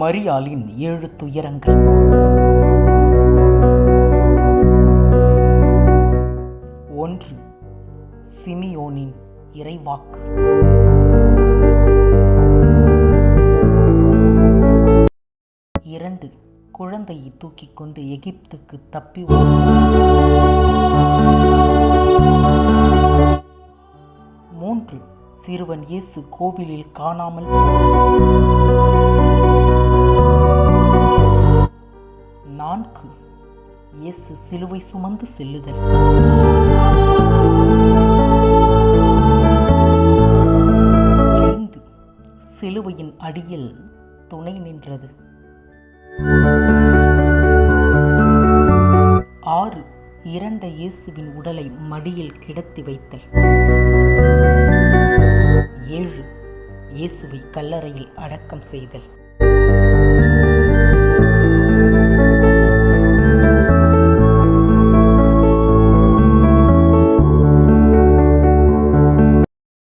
மரியாளின் ஏழு துயரங்கள். ஒன்று சிமியோனின் இறைவாக்கு. இரண்டு குழந்தையை தூக்கிக் கொண்டு எகிப்துக்கு தப்பி ஓடுதல். மூன்று சிறுவன் இயேசு கோவிலில் காணாமல் போதல் நான்கு. இயேசு சிலுவை சுமந்து செல்லுதல். ஐந்து. சிலுவையின் அடியில் துணை நின்றது. ஆறு. இறந்த இயேசுவின் உடலை மடியில் கிடத்தி வைத்தல். ஏழு. இயேசுவை கல்லறையில் அடக்கம் செய்தல்.